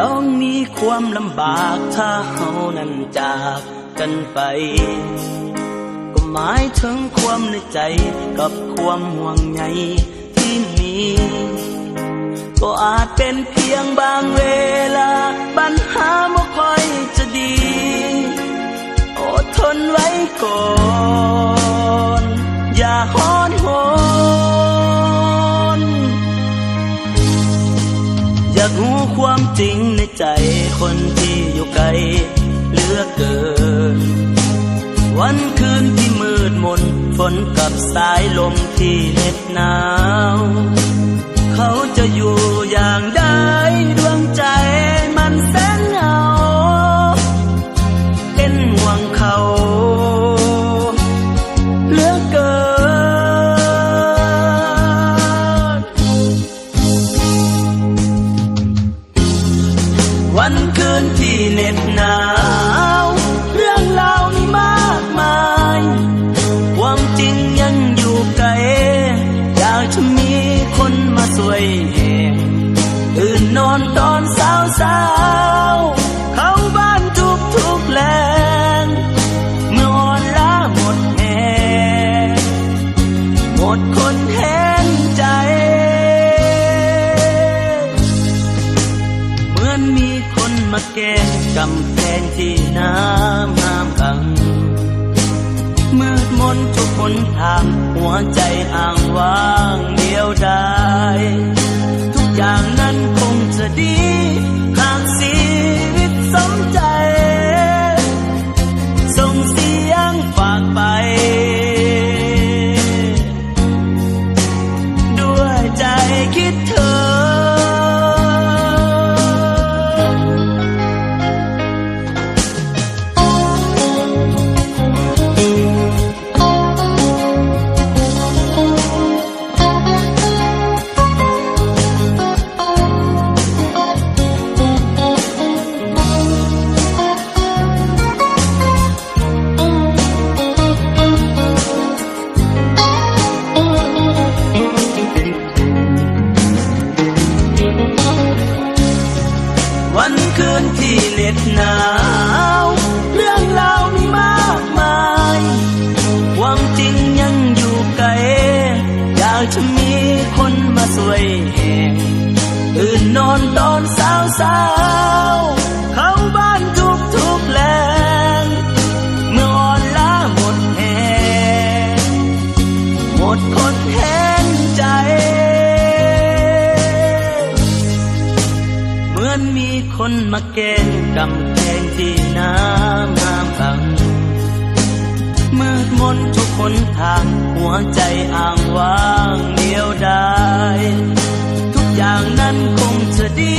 ต้องมีความลำบากถ้าเฮานั้นจากกันไป ก็หมายถึงความในใจกับความห่วงใยที่มี ก็อาจเป็นเพียงบางเวลาปัญหาไม่ค่อยจะดี อดทนไว้ก่อน ในใจคนที่อยู่ไกลเหลือเกิน วันคืนที่มืดมนฝนกับสายลมที่เหน็บหนาว เขาจะอยู่อย่างใดดวงใจ ที่เหน็บหนาว เรื่องราวมีมากมาย ความจริงยังอยู่ไกล อยากจะมีคนมาสวยแห่ตื่นนอนตอนสาวสาว ทางหัวใจอ้างว้าง คืนที่เหน็ดหนาว เรื่องราวมีมากมาย ความจริงยังอยู่ไกล อยากจะมีคนมาสวยแห่ตื่นนอนตอนสาวสาว มือนมีคนมาแกงกำแพงที่น้ำห้ามบัง มืดมนทุกคนทางหัวใจอ่างว่างเดียวดายทุกอย่างนั้นคงจะดี